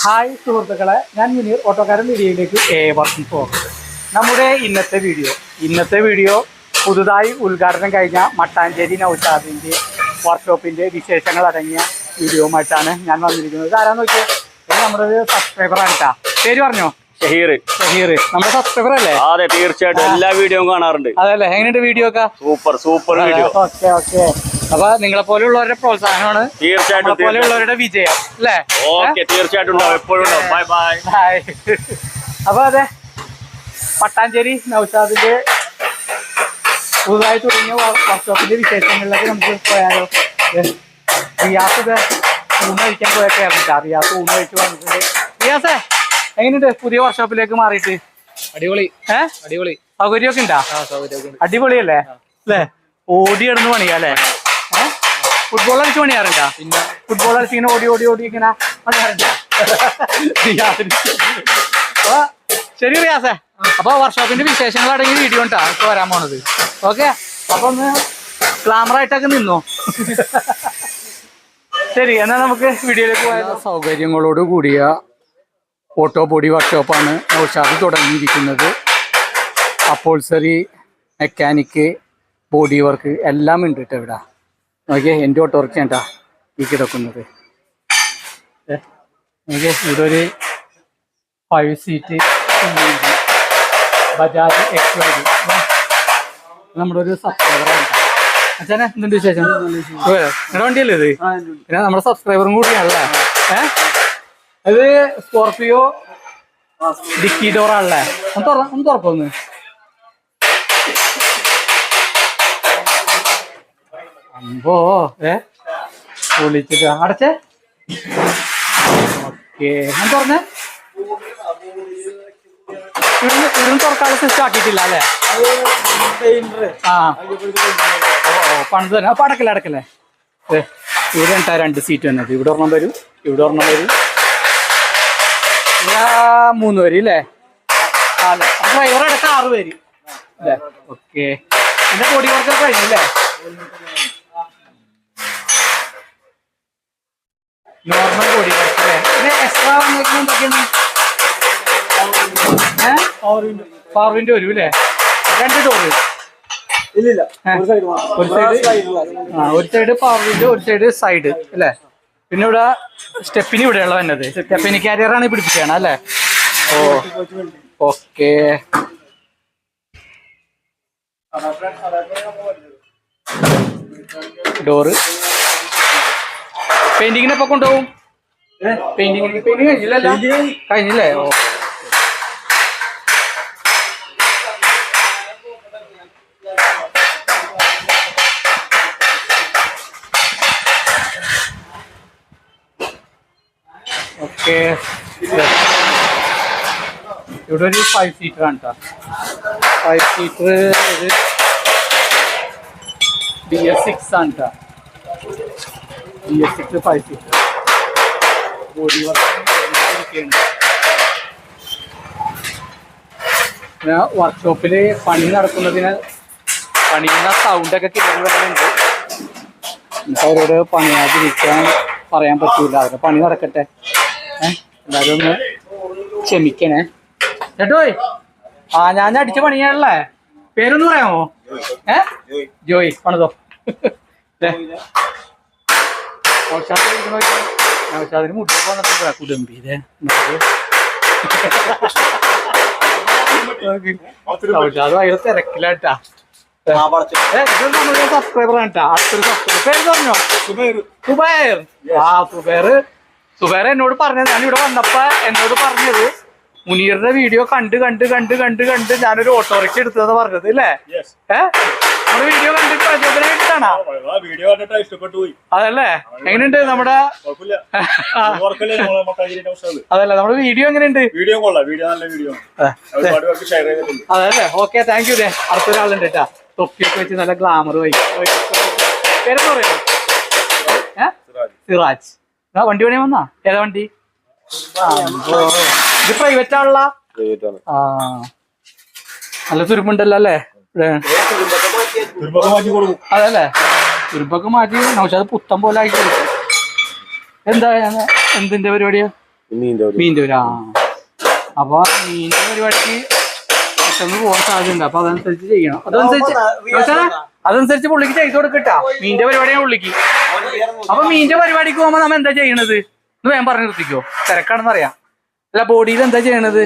Hi സുഹൃത്തുക്കളെ ഞാൻ മുനീർ ഓട്ടോക്കാരൻ വീഡിയോയിലേക്ക് ഏവർക്കും പോകും നമ്മുടെ ഇന്നത്തെ വീഡിയോ ഇന്നത്തെ വീഡിയോ പുതുതായി ഉദ്ഘാടനം കഴിഞ്ഞ മട്ടാഞ്ചേരി നൗഷാദിന്റെ വർക്ക്ഷോപ്പിന്റെ വിശേഷങ്ങൾ അടങ്ങിയ വീഡിയോയുമായിട്ടാണ് ഞാൻ വന്നിരിക്കുന്നത്. ഇതാരാന്ന് നോക്കിയത് നമ്മുടെ ഒരു സബ്സ്ക്രൈബറാണ് കേട്ടാ പേര് പറഞ്ഞോ? ഷഹീർ. ഷഹീർ. നമ്മുടെ സബ്സ്ക്രൈബർ അല്ലേ? അതെ തീർച്ചയായിട്ടും. എല്ലാ വീഡിയോയും കാണാറുണ്ട്. അതല്ലേ എങ്ങനെയുണ്ട് വീഡിയോ ഒക്കെ? Super super video. Okay okay. അപ്പൊ നിങ്ങളെ പോലെയുള്ളവരുടെ പ്രോത്സാഹനമാണ് തീർച്ചയായിട്ടും പോലെയുള്ളവരുടെ വിജയം അല്ലേ? ഓക്കെ തീർച്ചയായിട്ടും എപ്പോഴും ബൈ ബൈ. ബൈ. അപ്പൊ അതെ പട്ടാഞ്ചേരി നൗഷാദിന്റെ പുതുതായി തുടങ്ങിയ വർക്ക്ഷോപ്പിന്റെ വിശേഷങ്ങളിലൊക്കെ നമുക്ക് പോയാലോ? റിയാസ് ഇത് ഊണ് കഴിക്കാൻ പോയൊക്കെ റിയാസ് ഊണ് കഴിച്ച് വന്നിട്ടുണ്ട്. റിയാസേ എങ്ങനെയുണ്ട്? പുതിയ വർക്ക്ഷോപ്പിലേക്ക് മാറിയിട്ട്. അടിപൊളി. ഏഹ് അടിപൊളി. സൗകര്യമൊക്കെ ഉണ്ടാ? സൗകര്യമൊക്കെ അടിപൊളിയല്ലേ? അല്ലേ? ഓടി പണിയാ അല്ലേ? ഫുട്ബോൾ കളിച്ച് പണിയാറുണ്ടാ? പിന്നെ ഫുട്ബോൾ കളിച്ച് ഇങ്ങനെ ഓടി ഓടി ഓടി ഇങ്ങനെ പണിയാറുണ്ടാ? ശരി റിയാസേ. അപ്പൊ വർക്ക്ഷോപ്പിന്റെ വിശേഷങ്ങൾ അടങ്ങി വീഡിയോ ഉണ്ടാ ഇപ്പൊ വരാൻ പോണത്. ഓക്കെ അപ്പൊ ഒന്ന് ക്ലാമർ ആയിട്ടൊക്കെ നിന്നോ? ശരി എന്നാ നമുക്ക് വീഡിയോയിലേക്ക് പോയാൽ സൗകര്യങ്ങളോട് കൂടിയ ഓട്ടോ ബോഡി വർക്ക്ഷോപ്പാണ് നൗഷാദ് തുടങ്ങിയിരിക്കുന്നത്. അപ്പോൾസറി മെക്കാനിക്ക് ബോഡി വർക്ക് എല്ലാം ഉണ്ട് കേട്ടോ ഇവിടെ. നോക്കിയേ എന്റെ ഓട്ടോറിക്ഷ ഉറക്കേണ്ടാ ഈ കിടക്കുന്നത്. നോക്കിയേ ഇവിടെ ഒരു ഫൈവ് സീറ്റ് ബജാജ് എക്സ് നമ്മുടെ ഒരു സബ്സ്ക്രൈബറാണ് അച്ഛനെ എന്തുണ്ട് വിശേഷം? നിങ്ങളുടെ വണ്ടിയല്ലേ ഇത്? പിന്നെ നമ്മുടെ സബ്സ്ക്രൈബറും കൂടിയാണല്ലേ? ഏഹ് അത് സ്കോർപിയോ ഡിക്കി ഡോറാണല്ലേ ഒന്ന് തുറ ഒന്ന് തുറക്കൊന്ന് അമ്പോ ഏ? പൊളിച്ചിട്ട് അടച്ചേ. ഓക്കെ. തുറന്നേ. തുറക്കാനുള്ള സിസ്റ്റം അല്ലേ? ആ. ഓ പണിത് തന്നെ അപ്പൊ അടക്കല്ലേ അടക്കല്ലേ? ഏ ഇവിടെ ഉണ്ടാ രണ്ട് സീറ്റ് വന്നത്. ഇവിടെ ഒരെണ്ണം വരും ഇവിടെ ഒരെണ്ണം വരും. മൂന്ന് പേര് അല്ലേ? ഡ്രൈവർ അടക്കം ആറ് പേര് ഓക്കെ. എന്റെ ബോഡി കുറച്ചൊക്കെ കഴിഞ്ഞു നോർമൽ ബോഡി വർക്ക് അല്ലേ പിന്നെ എക്സ്ട്രാ വന്നേക്കുന്ന എന്തൊക്കെയാണ് ഏഹ് പവർ വിൻഡോ വരും അല്ലേ രണ്ട് ഡോറ് ഇല്ലില്ല ഒരു സൈഡ് ആ ഒരു സൈഡ് പവർ വിൻഡോ ഒരു സൈഡ് സൈഡ് അല്ലേ പിന്നെ ഇവിടെ സ്റ്റെപ്പിന് ഇവിടെയുള്ള വന്നത് സ്റ്റെപ്പിന് കാരിയറാണ് പിടിപ്പിക്കുകയാണ് അല്ലേ ഓ ഓക്കെ ഡോറ് പെയിന്റിങ്ങിന് എപ്പോ കൊണ്ടുപോകും പെയിന്റിങ്ങിന് പെയിന്റിങ് കഴിഞ്ഞില്ലല്ലോ കഴിഞ്ഞില്ലേ ഓ. ഓക്കെ. ഇവിടെ ഒരു ഫൈവ് സീറ്റർ ആണ് കേട്ടോ ഫൈവ് സീറ്റർ ഇത് B S six five six body work പിന്നെ വർക്ക്ഷോപ്പിൽ പണി നടക്കുന്നതിന് പണിയുന്ന സൗണ്ടൊക്കെ കിട്ടുന്ന വരുന്നുണ്ട് നമുക്ക് അവരോട് പണിയാതിരിക്കാൻ പറയാൻ പറ്റൂല. അവരുടെ പണി നടക്കട്ടെ. ഏഹ് എല്ലാവരും ഒന്ന് ക്ഷമിക്കണേ. ചേട്ടോയ് ആ ഞാൻ അടിച്ച പണിയാണല്ലേ? പേരൊന്ന് പറയാമോ? ഏ? ജോയ്. പണിതോ. നൗഷാദിന് മുട്ട വന്നിട്ട് കുടുംബി ഇതേ നൗഷാദ് ഭയങ്കര തിരക്കിലാട്ടാ പേര് എന്നോട് പറഞ്ഞത് ഞാൻ ഇവിടെ വന്നപ്പോ എന്നോട് പറഞ്ഞത് മുനീറിന്റെ വീഡിയോ കണ്ട് കണ്ട് കണ്ട് കണ്ട് കണ്ട് ഞാനൊരു ഓട്ടോറിക്ഷ എടുത്തത് പറഞ്ഞത് അല്ലേ ഏഹ് വീഡിയോ കണ്ടിട്ട് പ്രചോദനമായിട്ടാണോ വീഡിയോ കണ്ടിട്ട് ഇഷ്ടപ്പെട്ടു പോയി. അതല്ലേ? എങ്ങനെയുണ്ട് നമ്മുടെ അതല്ലേ നമ്മുടെ വീഡിയോ എങ്ങനെയുണ്ട്? വീഡിയോ കൊള്ളാം. വീഡിയോ നല്ല വീഡിയോ അതല്ലേ? ഓക്കെ താങ്ക് യു അടുത്തൊരാളുണ്ട് കേട്ടാ. തൊപ്പിയൊക്കെ വെച്ച് നല്ല ഗ്ലാമർ പോയി പേരെന്ന് പറയോ ഏ? സിറാജ്. ആ വണ്ടി പണിയാൻ വന്നാ? ഏതാ വണ്ടി. ഇത് പ്രൈവറ്റ് ആണല്ല. ആ. നല്ല തുരുമ്പുണ്ടല്ലോ അല്ലേ? അതല്ലേ? തുരുമ്പൊക്കെ മാറ്റി നൗഷാദ് പുത്തം പോലെ ആക്കി കൊടുക്കും. എന്താ എന്തിന്റെ പരിപാടിയാ? മീന്റെ ആ. അപ്പൊ മീനിന്റെ പരിപാടിക്ക് പെട്ടെന്ന് പോകാൻ സാധ്യതയുണ്ട്. അപ്പൊ അതനുസരിച്ച് ചെയ്യണം. അതനുസരിച്ച് അതനുസരിച്ച് പുള്ളിക്ക് ചെയ്ത് കൊടുക്കട്ടാ. മീന്റെ പരിപാടിയാണ് പുള്ളിക്ക്. അപ്പൊ മീന്റെ പരിപാടിക്ക് പോകുമ്പോ നമ്മ എന്താ ചെയ്യണത്? എന്ന് വേഗം പറഞ്ഞു നിർത്തിക്കോ. തിരക്കാണെന്ന് അറിയാം അല്ല ബോഡിയിൽ എന്താ ചെയ്യണത്?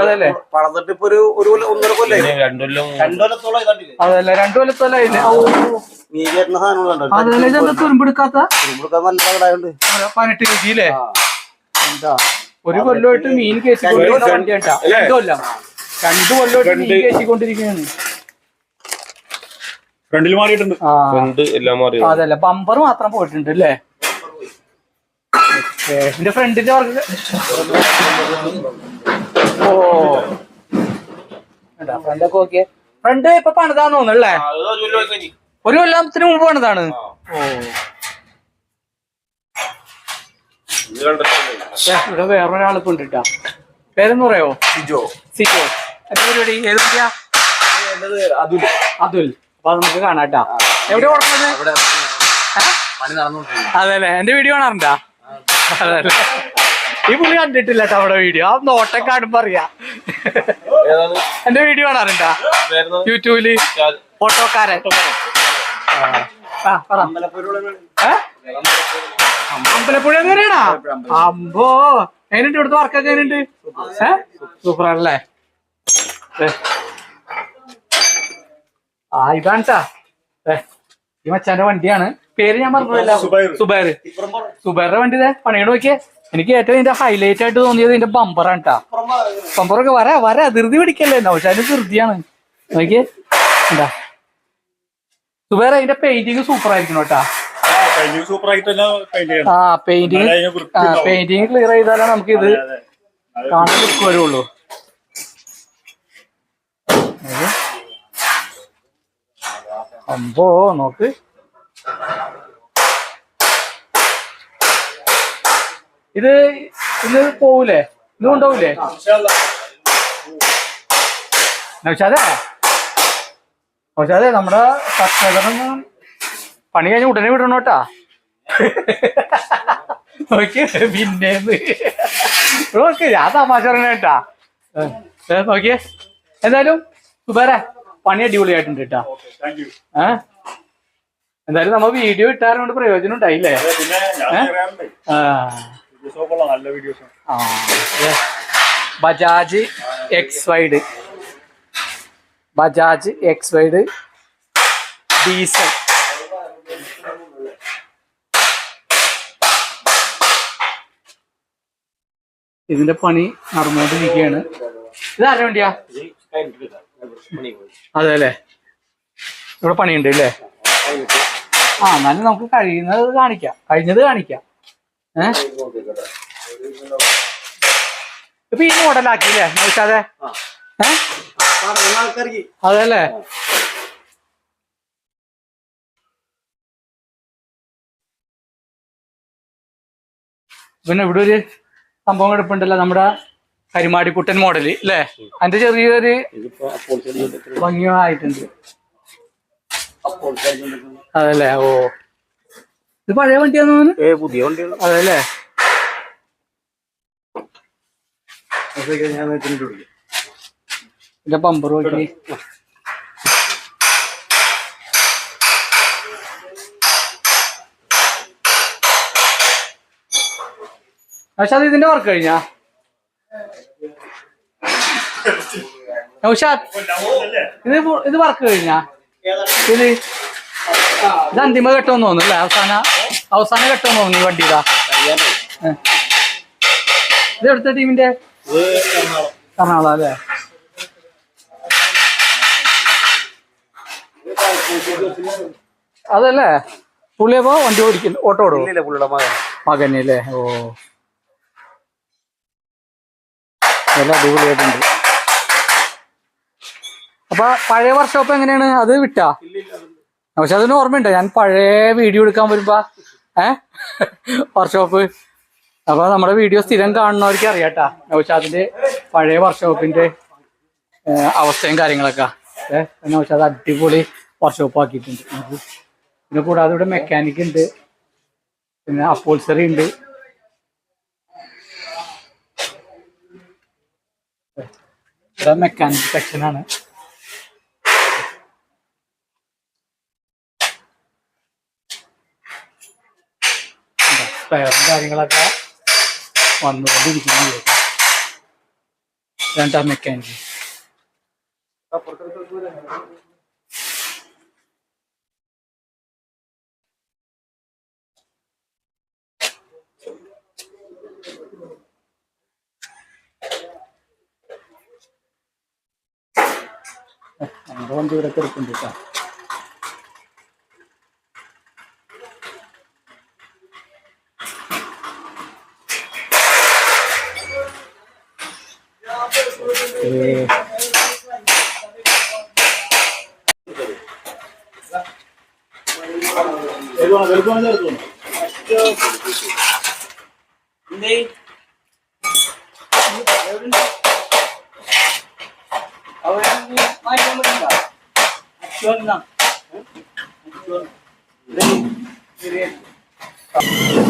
അതല്ലേ? അതല്ലേ രണ്ടു സാധനങ്ങളുണ്ടോ അതല്ലേ ഇതെന്താ തുരുമ്പെടുക്കാത്ത പതിനെട്ട് കെ അല്ലേ ഒരു കൊല്ലമായിട്ട് മീൻ കേസിക്കൊണ്ടിരിക്കുന്ന വണ്ടിയാട്ടാ രണ്ടു കൊല്ലം. രണ്ടു കൊല്ലമായിട്ട് മീൻ കേസിക്കൊണ്ടിരിക്കുകയാണ് ഫ്രണ്ടിൽ മാറിയിട്ടുണ്ട്. അതല്ല ബമ്പർ മാത്രം പോയിട്ടുണ്ട് അല്ലേ? എന്റെ ഫ്രണ്ടിന്റെ വർക്ക് ഓ. ഫ്രണ്ടൊക്കെ ഓക്കെ ഫ്രണ്ട് ഇപ്പൊ പണിതാന്ന് തോന്നുന്നല്ലേ? ഒരു കൊല്ലത്തിന് മുമ്പ് പണിതാണ്. ഓ. ഇവിടെ വേറൊരാൾ കൊണ്ടിട്ടാ പേരെന്ന് പറയോ സിജോ. സിജോ. എത്ര പരിപാടി? ഏത് വണ്ടിയാ അതുൽ. അപ്പൊ അത് നമുക്ക് കാണാട്ടാ എവിടെ കൊടുക്കുന്നത്? അതെ അല്ലേ അതെല്ലേ. എന്റെ വീഡിയോ കാണാറുണ്ടാ? ഈ പുള്ളി കണ്ടിട്ടില്ല കേട്ടോ നമ്മുടെ വീഡിയോ ആ നോട്ടം കാണുമ്പോ അറിയാം. എന്റെ വീഡിയോ കാണാറുണ്ടാ? യൂട്യൂബിൽ ഓട്ടോക്കാരൻ? അമ്പലപ്പുഴ വരെയാണാ അമ്പോ എങ്ങനെയുണ്ട് ഇവിടുത്തെ വർക്കൊക്കെ എങ്ങനെയുണ്ട്? ഏ? സൂപ്പർ ആണല്ലേ? ആ ഇതാണ്ട്ടാ. ഏ. ഈ മച്ചാന്റെ വണ്ടിയാണ്. പേര് ഞാൻ പറഞ്ഞില്ല സുബൈർ. സുബൈറിന്റെ വണ്ടി ഇതേ. പണിയോട് നോക്കിയേ. എനിക്ക് ഏറ്റവും ഇതിന്റെ ഹൈലൈറ്റ് ആയിട്ട് തോന്നിയത് ഇതിന്റെ ബമ്പറാണ് കേട്ടാ ബമ്പറൊക്കെ വരാ വരാ. ധൃതി പിടിക്കല്ലേ നൗഷാന്റെ ധൃതിയാണ്. നോക്കിയേ. എന്താ? സുബൈർ അതിന്റെ പെയിന്റിങ് സൂപ്പർ ആയിരിക്കണം കേട്ടാ ആ പെയിന്റിങ് പെയിന്റിങ് ക്ലിയർ ചെയ്താലേ നമുക്ക് ഇത് കാണാൻ ലുക്ക് വരുള്ളൂ അമ്പോ നോക്ക്. ഇത് ഇന്ന് പോവൂലേ? ഇന്ന് കൊണ്ടുപോകൂലേ. നൗഷാദേ? നൗഷാദേ നമ്മുടെ സബ്സ്ക്രൈബറൊന്നും പണി കഴിഞ്ഞ് ഉടനെ വിടണം കേട്ടാ നോക്കി പിന്നെ നോക്ക് ഞാൻ തമാശ പറഞ്ഞ കേട്ടാ നോക്കിയേ. എന്തായാലും സുബേറെ പണി അടിപൊളിയായിട്ടുണ്ട് കേട്ടാ you. എന്തായാലും നമ്മ വീഡിയോ ഇട്ടാറുകൊണ്ട് പ്രയോജനം ഉണ്ടായില്ലേ? Bajaj X wide Bajaj X wide diesel. ഇതിന്റെ പണി നടന്നുകൊണ്ടിരിക്കുകയാണ്. ഇത് ആരുടെ വണ്ടിയാ? അതെ അല്ലേ? ഇവിടെ പണിയുണ്ട് അല്ലേ ആ എന്നാലും നമുക്ക് കഴിയുന്നത് കാണിക്കാം. കഴിഞ്ഞത് കാണിക്കാം. ഏ? ഇപ്പൊ ഈ മോഡലാക്കിയില്ലേ നോക്കാതെ ഏ? ആൾക്കാർക്ക് അതല്ലേ പിന്നെ ഇവിടെ ഒരു സംഭവം കിടപ്പുണ്ടല്ലോ നമ്മുടെ കരിമാടിക്കുട്ടൻ മോഡൽ അല്ലേ അതിന്റെ ചെറിയൊരു ഭംഗിയായിട്ടുണ്ട് അതല്ലേ? ഓ. ഇത് പഴയ വണ്ടിയാന്ന് പുതിയ അതല്ലേ? ഇതിന്റെ പമ്പർ നോക്കി. നൗഷാദ് ഇതിന്റെ വർക്ക് കഴിഞ്ഞാ? നൗഷാദ് ഇത് വർക്ക് കഴിഞ്ഞാ? ഇത് ഇത് അന്തിമ ഘട്ടം തോന്നുന്നു അല്ലേ? അവസാന അവസാന ഘട്ടം തോന്നുന്നു ഈ വണ്ടി ഇതാ എടുത്ത ടീമിന്റെ? എറണാകുളം അല്ലേ? അതല്ലേ? പുള്ളിയപ്പോ വണ്ടി ഓടിക്കുന്നു ഓട്ടോ ഓടും മകനല്ലേ? ഓ. നല്ല അടിപൊളിയായിട്ടുണ്ട്. അപ്പൊ പഴയ വർക്ക്ഷോപ്പ് എങ്ങനെയാണ്? അത് വിട്ടാ? പക്ഷെ അതിന് ഓർമ്മയുണ്ട്? ഞാൻ പഴയ വീഡിയോ എടുക്കാൻ വരുമ്പോ ഏ? വർക്ക്ഷോപ്പ് അപ്പൊ നമ്മുടെ വീഡിയോ സ്ഥിരം കാണുന്നവർക്ക് അറിയാട്ടാ. നൗഷാദിന്റെ പഴയ വർക്ക്ഷോപ്പിന്റെ അവസ്ഥയും കാര്യങ്ങളൊക്കെ. ഏഹ് നൗഷാദ് അടിപൊളി വർക്ക്ഷോപ്പ് ആക്കിയിട്ടുണ്ട്. പിന്നെ കൂടാതെ ഇവിടെ മെക്കാനിക് ഉണ്ട്. പിന്നെ അപ്പോൾസറി ഉണ്ട്. ഇവിടെ മെക്കാനിക് സെക്ഷനാണ് ടയറും കാര്യങ്ങളൊക്കെ വന്നുകൊണ്ടിരിക്കുന്നു. രണ്ടാം മെക്കാനിക് വണ്ടി ഇവിടെ കിടക്കുന്നുണ്ട് കേട്ടോ. Yun lang. Yun. Rain. Rain.